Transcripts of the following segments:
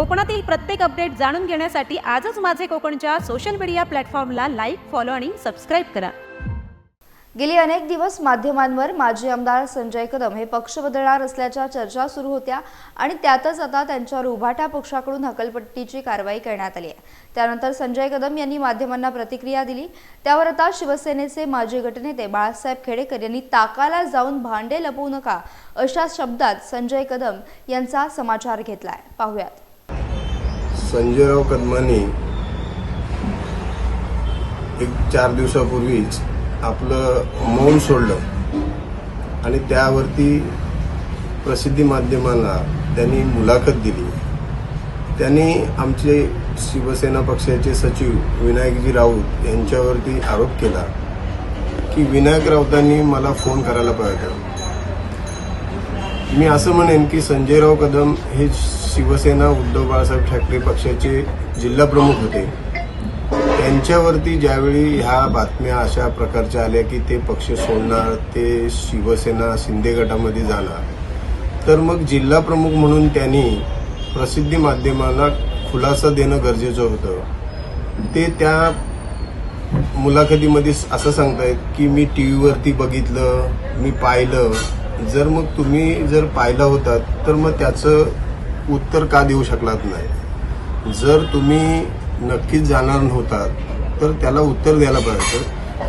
कोकणातील प्रत्येक अपडेट जाणून घेण्यासाठी आजच माझे कोकणच्या सोशल मीडिया प्लॅटफॉर्मला लाईक फॉलो आणि सबस्क्राईब करा. गेली अनेक दिवस माध्यमांवर माजी आमदार संजय कदम हे पक्ष बदलणार असल्याच्या चर्चा सुरू होत्या आणि त्यातच आता त्यांच्यावर उभाटा पक्षाकडून हकलपट्टीची कारवाई करण्यात आली आहे. त्यानंतर संजय कदम यांनी माध्यमांना प्रतिक्रिया दिली. त्यावर आता शिवसेनेचे माजी गटनेते बाळासाहेब खेडेकर यांनी ताकाला जाऊन भांडे लपवू नका अशा शब्दात संजय कदम यांचा समाचार घेतलाय. पाहुयात. संजयराव कदमांनी एक चार दिवसापूर्वीच आपलं मौन सोडलं. आणि त्यावरती प्रसिद्धी माध्यमांना त्यांनी मुलाखत दिली. त्यांनी आमचे शिवसेना पक्षाचे सचिव विनायकजी राऊत यांच्यावरती आरोप केला की विनायक राऊतांनी मला फोन करायला पाहिजे मी असं म्हणेन की संजयराव कदम हे शिवसेना उद्धव बाळासाहेब ठाकरे पक्षाचे जिल्हा प्रमुख होते. त्यांच्यावरती ज्यावेळी ह्या बातम्या अशा प्रकारच्या आल्या की ते पक्ष सोडणार ते शिवसेना शिंदे गटामध्ये जाणार तर मग जिल्हा प्रमुख म्हणून त्यांनी प्रसिद्धी माध्यमांना खुलासा देणं गरजेचं होतं. ते त्या मुलाखतीमध्ये असं सांगतायत की मी टी व्हीवरती बघितलं मी पाहिलं जर मग तुम्ही जर पाहिलं होतात तर मग त्याचं उत्तर का देऊ शकलात नाही? जर तुम्ही नक्कीच जाणार नव्हतात तर त्याला उत्तर द्यायला पाहिजे.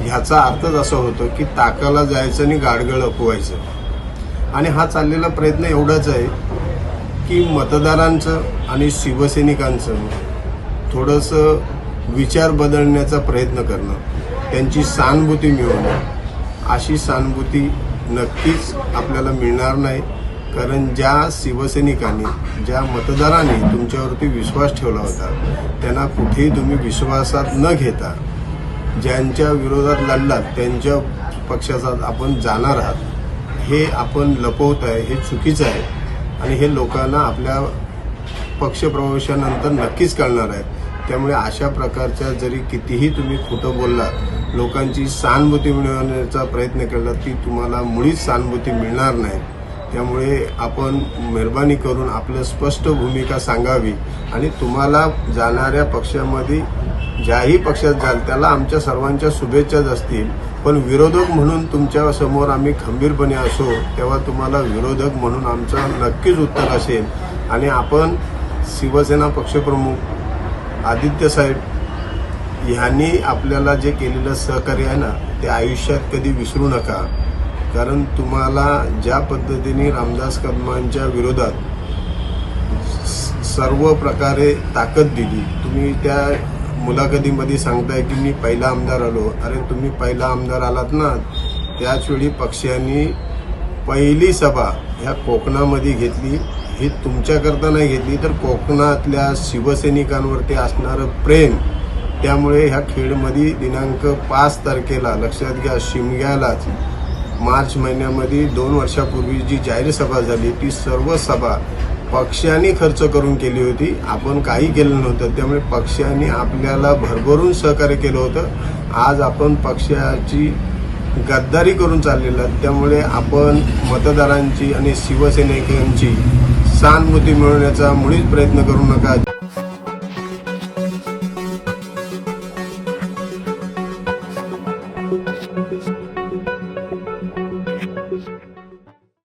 ह्याचा अर्थच असा होतो की ताकाला जायचं आणि गाडगळ अपवायचं. आणि हा चाललेला प्रयत्न एवढाच आहे की मतदारांचं आणि शिवसैनिकांचं थोडंसं विचार बदलण्याचा प्रयत्न करणं त्यांची सहानुभूती मिळवणं अशी सहानुभूती नक्कीच आपल्याला मिळणार नाही. कारण ज्या शिवसैनिकांनी ज्या मतदारांनी तुमच्यावरती विश्वास ठेवला होता त्यांना कुठेही तुम्ही विश्वासात न घेता ज्यांच्या विरोधात लढलात त्यांच्या पक्षाचा आपण जाणार आहात. हे आपण लपवत आहे हे चुकीचं आहे. आणि हे लोकांना आपल्या पक्षप्रवेशानंतर नक्कीच कळणार आहे. त्यामुळे अशा प्रकारच्या जरी कितीही तुम्ही खोटं बोललात लोकांची सहानुभूती मिळवण्याचा प्रयत्न केला ती तुम्हाला मुळीच सहानुभूती मिळणार नाही. त्यामुळे आपण मेहरबानी करून आपलं स्पष्ट भूमिका सांगावी आणि तुम्हाला जाणाऱ्या पक्षामध्ये ज्याही पक्षात जाल त्याला आमच्या सर्वांच्या शुभेच्छाच असतील. पण विरोधक म्हणून तुमच्यासमोर आम्ही खंबीरपणे असो तेव्हा तुम्हाला विरोधक म्हणून आमचं नक्कीच उत्तर असेल. आणि आपण शिवसेना पक्षप्रमुख आदित्य साहेब ह्यांनी आपल्याला जे केलेलं सहकार्य आहे ना ते आयुष्यात कधी विसरू नका. कारण तुम्हाला ज्या पद्धतीने रामदास कदमांच्या विरोधात स- सर्व प्रकारे ताकद दिली तुम्ही त्या मुलाखतीमध्ये सांगताय की मी पहिला आमदार आलो. अरे तुम्ही पहिला आमदार आलात ना त्याचवेळी पक्षांनी पहिली सभा ह्या कोकणामध्ये घेतली. ही तुमच्याकरता नाही घेतली तर कोकणातल्या शिवसैनिकांवरती असणारं प्रेम त्यामुळे ह्या खेडमध्ये दिनांक पाच तारखेला लक्षात घ्या शिमग्यालाच मार्च महिन्यामध्ये दोन वर्षापूर्वी जी जाहीर सभा झाली ती सर्व सभा पक्षाने खर्च करून केली होती. आपण काही केलं नव्हतं. त्यामुळे पक्षाने आपल्याला भरभरून सहकार्य केलं होतं. आज आपण पक्षाची गद्दारी करून चाललेलं त्यामुळे आपण मतदारांची आणि शिवसैनिकांची सहानुभूती मिळवण्याचा मुळीच प्रयत्न करू नका.